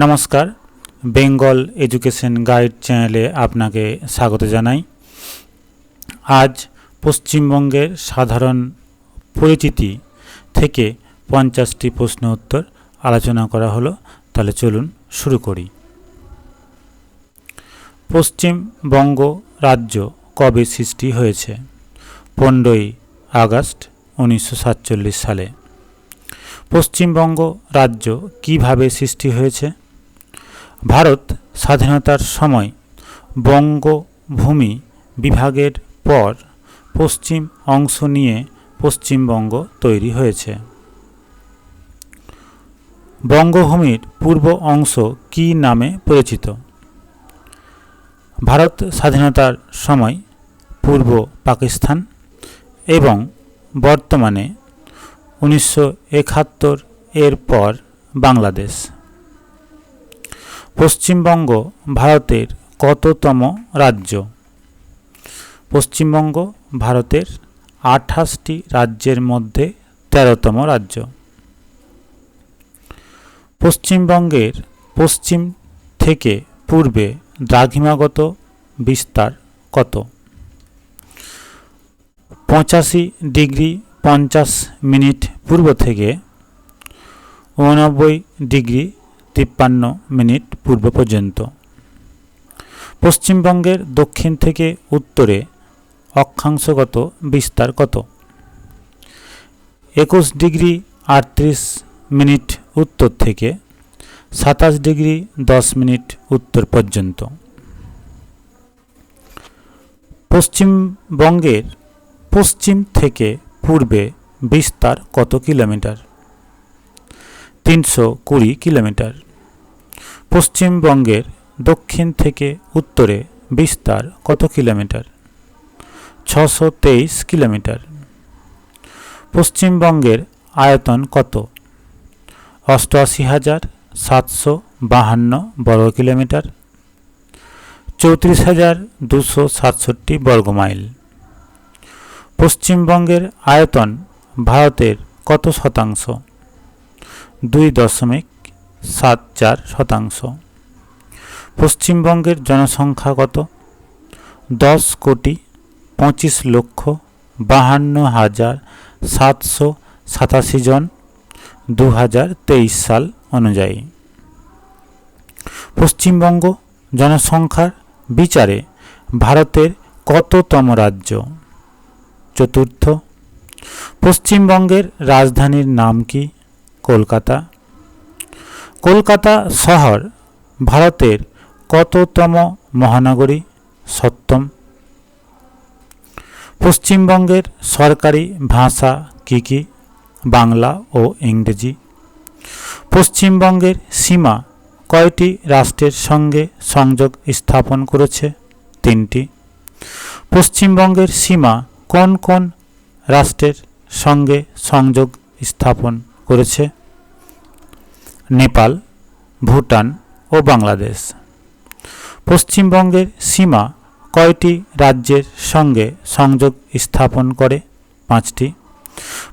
নমস্কার, Bengal education guide চ্যানেলে আপনাকে স্বাগত জানাই। আজ পশ্চিমবঙ্গের সাধারণ পরিচিতি থেকে পঞ্চাশটি প্রশ্ন উত্তর আলোচনা করা হলো, তাহলে চলুন শুরু করি। পশ্চিমবঙ্গ রাজ্য কবে সৃষ্টি হয়েছে? পনেরোই আগস্ট উনিশশো সাতচল্লিশ সালে। পশ্চিমবঙ্গ রাজ্য কীভাবে সৃষ্টি হয়েছে? ভারত স্বাধীনতার সময় বঙ্গভূমি বিভাগের পর পশ্চিম অংশ নিয়ে পশ্চিমবঙ্গ তৈরি হয়েছে। বঙ্গভূমির পূর্ব অংশ কী নামে পরিচিত? ভারত স্বাধীনতার সময় পূর্ব পাকিস্তান এবং বর্তমানে উনিশশো একাত্তর এর পর বাংলাদেশ। পশ্চিমবঙ্গ ভারতের কততম রাজ্য? পশ্চিমবঙ্গ ভারতের আঠাশটি রাজ্যের মধ্যে তেরোতম রাজ্য। পশ্চিমবঙ্গের পশ্চিম থেকে পূর্বে দ্রাঘিমাগত বিস্তার কত? পঁচাশি ডিগ্রি পঞ্চাশ মিনিট পূর্ব থেকে উননব্বই ডিগ্রি তিপ্পান্ন মিনিট পূর্ব পর্যন্ত। পশ্চিমবঙ্গের দক্ষিণ থেকে উত্তরে অক্ষাংশগত বিস্তার কত? একুশ ডিগ্রি আটত্রিশ মিনিট উত্তর থেকে সাতাশ ডিগ্রি দশ মিনিট উত্তর পর্যন্ত। পশ্চিমবঙ্গের পশ্চিম থেকে পূর্বে বিস্তার কত কিলোমিটার? তিনশো কুড়ি কিলোমিটার। পশ্চিমবঙ্গের দক্ষিণ থেকে উত্তরে বিস্তার কত কিলোমিটার? ছশো তেইশ কিলোমিটার। পশ্চিমবঙ্গের আয়তন কত? অষ্টআশি হাজার সাতশো বাহান্ন বর্গ কিলোমিটার। চৌত্রিশ হাজার দুশো সাতষট্টি বর্গ মাইল। পশ্চিমবঙ্গের আয়তন ভারতের কত শতাংশ? দুই দশমিক সাত চার শতাংশ। পশ্চিমবঙ্গের জনসংখ্যা কত দশ কোটি পঁচিশ লক্ষ বাহান্ন হাজার সাতশো সাতাশি জন দু হাজার তেইশ সাল অনুযায়ী। পশ্চিমবঙ্গ জনসংখ্যার বিচারে ভারতের কততম রাজ্য? চতুর্থ, পশ্চিমবঙ্গের রাজধানীর নাম কি? কলকাতা। কলকাতা শহর ভারতের কততম মহানগরী? সপ্তম। পশ্চিমবঙ্গের সরকারি ভাষা কী কী? বাংলা ও ইংরেজি। পশ্চিমবঙ্গের সীমা কয়টি রাষ্ট্রের সঙ্গে সংযোগ স্থাপন করেছে? তিনটি। পশ্চিমবঙ্গের সীমা কোন কোন রাষ্ট্রের সঙ্গে সংযোগ স্থাপন করেছে? নেপাল, ভুটান ও বাংলাদেশ। পশ্চিমবঙ্গের সীমা কয়টি রাজ্যের সঙ্গে সংযোগ স্থাপন করে? পাঁচটি।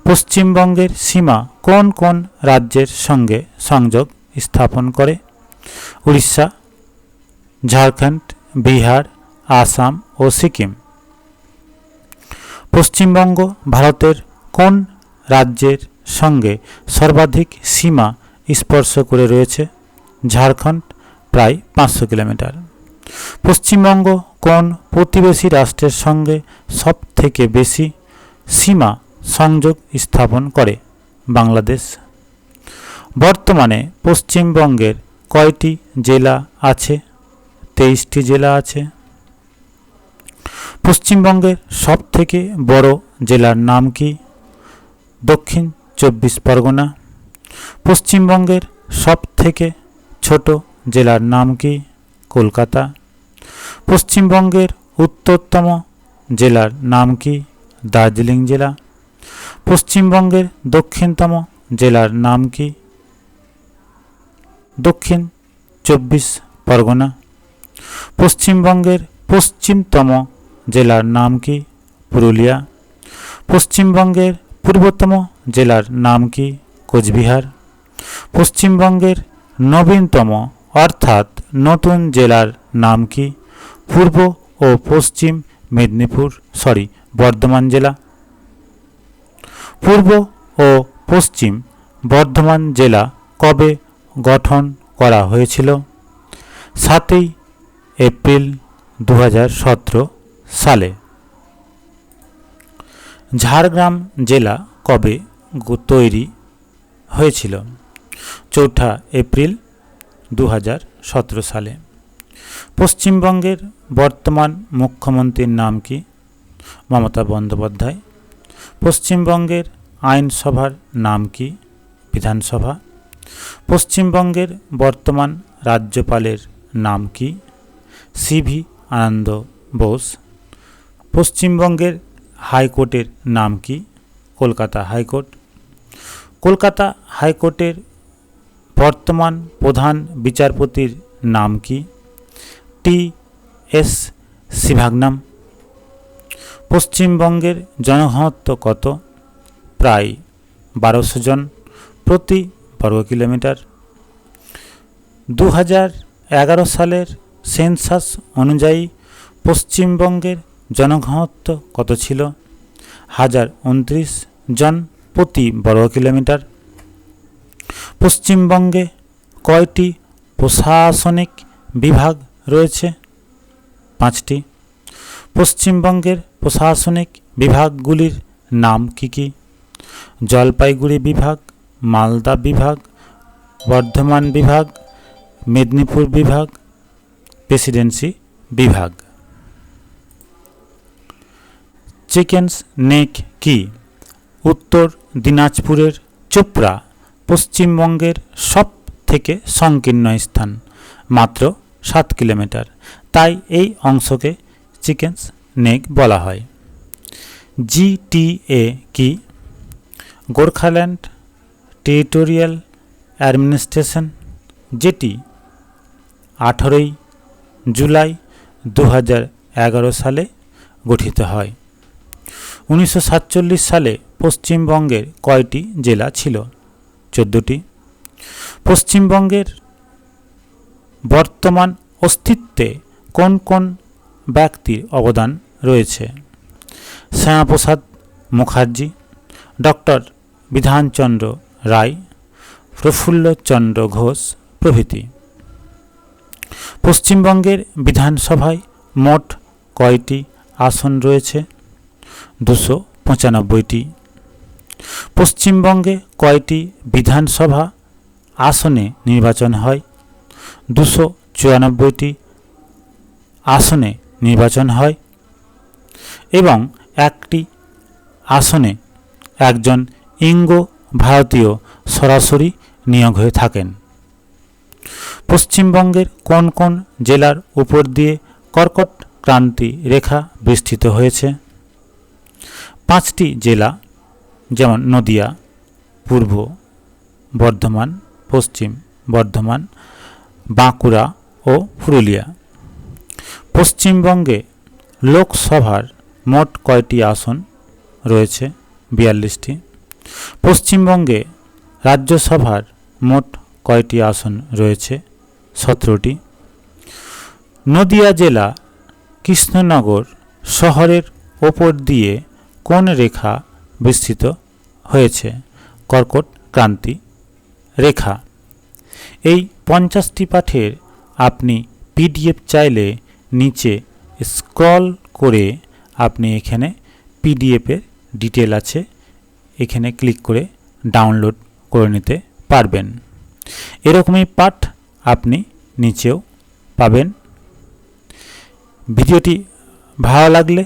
পশ্চিমবঙ্গের সীমা কোন কোন রাজ্যের সঙ্গে সংযোগ স্থাপন করে? উড়িষ্যা, ঝাড়খণ্ড, বিহার, আসাম ও সিকিম। পশ্চিমবঙ্গ ভারতের কোন রাজ্যের সঙ্গে সর্বাধিক সীমা স্পর্শ করে রয়েছে ঝাড়খণ্ড প্রায় পাঁচশো কিলোমিটার। পশ্চিমবঙ্গ কোন প্রতিবেশী রাষ্ট্রের সঙ্গে সব থেকে বেশি সীমা সংযোগ স্থাপন করে? বাংলাদেশ। বর্তমানে পশ্চিমবঙ্গের কয়টি জেলা আছে? তেইশটি জেলা আছে। পশ্চিমবঙ্গের সব থেকে বড় জেলার নাম কি? দক্ষিণ চব্বিশ পরগনা পশ্চিমবঙ্গের সব থেকে ছোট জেলার নাম কি কলকাতা? পশ্চিমবঙ্গের উত্তরতম জেলার নাম কি দার্জিলিং জেলা? পশ্চিমবঙ্গের দক্ষিণতম জেলার নাম কি দক্ষিণ চব্বিশ পরগনা? পশ্চিমবঙ্গের পশ্চিমতম জেলার নাম কি পুরুলিয়া? পশ্চিমবঙ্গের পূর্বতম জেলার নাম কি কোচবিহার? পশ্চিমবঙ্গের নবীনতম, অর্থাৎ নতুন জেলার নাম কি? পূর্ব ও পশ্চিম মেদিনীপুর সরি বর্ধমান জেলা। পূর্ব ও পশ্চিম বর্ধমান জেলা কবে গঠন করা হয়েছিল? সাতই এপ্রিল দু হাজার সতেরো সালে। ঝাড়গ্রাম জেলা কবে তৈরি হয়েছিল? চৌঠা এপ্রিল দু হাজার সতেরো সালে। পশ্চিমবঙ্গের বর্তমান মুখ্যমন্ত্রীর নাম কি? মমতা বন্দ্যোপাধ্যায়। পশ্চিমবঙ্গের আইনসভার নাম কি? বিধানসভা। পশ্চিমবঙ্গের বর্তমান রাজ্যপালের নাম কি? সিভি আনন্দ বোস। পশ্চিমবঙ্গের হাইকোর্টের নাম কি? কলকাতা হাইকোর্ট। কলকাতা হাইকোর্টের বর্তমান প্রধান বিচারপতির নাম কি? টি. এস. সিভাগনাম পশ্চিমবঙ্গের জনঘনত্ব কত? প্রায় বারোশো জন প্রতি বর্গ কিলোমিটার। দু এগারো সালের সেন্সাস অনুযায়ী পশ্চিমবঙ্গের জনঘনত্ব কত ছিল? হাজার উনত্রিশ জন প্রতি বর্গ কিলোমিটার। পশ্চিমবঙ্গে কয়টি প্রশাসনিক বিভাগ রয়েছে? পাঁচটি। পশ্চিমবঙ্গের প্রশাসনিক বিভাগগুলির নাম কি কি? জলপাইগুড়ি বিভাগ, মালদা বিভাগ, বর্ধমান বিভাগ, মেদিনীপুর বিভাগ, প্রেসিডেন্সি বিভাগ। চিকেন্স নেক কি? উত্তর দিনাজপুরের চোপড়া পশ্চিমবঙ্গের সব থেকে সংকীর্ণ স্থান, মাত্র সাত কিলোমিটার। তাই এই অংশকে চিকেন্স নেক বলা হয়। জিটিএ কি? গোর্খাল্যান্ড টেরিটোরিয়াল অ্যাডমিনিস্ট্রেশন, যেটি আঠারোই জুলাই দু সালে গঠিত হয়। উনিশশো সাতচল্লিশ সালে পশ্চিমবঙ্গের কয়টি জেলা ছিল? চোদ্দোটি। পশ্চিমবঙ্গের বর্তমান অস্তিত্বে কোন কোন ব্যক্তির অবদান রয়েছে? শ্যামাপ্রসাদ মুখার্জি, ডক্টর বিধানচন্দ্র রায় প্রফুল্লচন্দ্র ঘোষ প্রভৃতি। পশ্চিমবঙ্গের বিধানসভায় মোট কয়টি আসন রয়েছে? দুশো পঁচানব্বইটি। পশ্চিমবঙ্গে কয়টি বিধানসভা আসনে নির্বাচন হয়? দুশো চুরানব্বইটি আসনে নির্বাচন হয় এবং একটি আসনে একজন ইঙ্গ ভারতীয় সরাসরি নিয়োগ হয়ে থাকেন। পশ্চিমবঙ্গের কোন কোন জেলার উপর দিয়ে কর্কট ক্রান্তি রেখা বিস্তৃত হয়েছে? পাঁচটি জেলা যেমন নদিয়া, পূর্ব বর্ধমান, পশ্চিম বর্ধমান, বাঁকুড়া ও পুরুলিয়া। পশ্চিমবঙ্গে লোকসভার মোট কয়টি আসন রয়েছে? বিয়াল্লিশটি। পশ্চিমবঙ্গে রাজ্যসভার মোট কয়টি আসন রয়েছে? সতেরোটি। নদিয়া জেলা কৃষ্ণনগর শহরের ওপর দিয়ে কোন রেখা বিস্তৃত? হয়েছে। কর্কট ক্রান্তি রেখা। এই পঞ্চাশটি পাঠের আপনি পিডিএফ চাইলে নিচে স্ক্রল করে আপনি এখানে পিডিএফের ডিটেল আছে, এখানে ক্লিক করে ডাউনলোড করে নিতে পারবেন। এরকমই পাঠ আপনি নিচেও পাবেন। ভিডিওটি ভালো লাগলে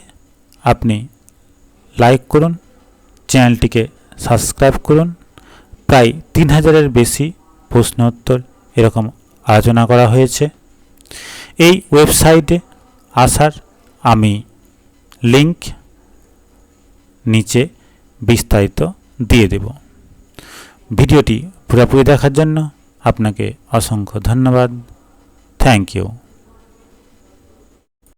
আপনি লাইক করুন, চ্যানেলটিকে সাবস্ক্রাইব করুন। প্রায় তিন হাজারের বেশি প্রশ্ন উত্তর এরকম আলোচনা করা হয়েছে। এই ওয়েবসাইটে আসার আমি লিংক নিচে বিস্তারিত দিয়ে দেব। ভিডিওটি পুরোপুরি দেখার জন্য আপনাকে অসংখ্য ধন্যবাদ। Thank you.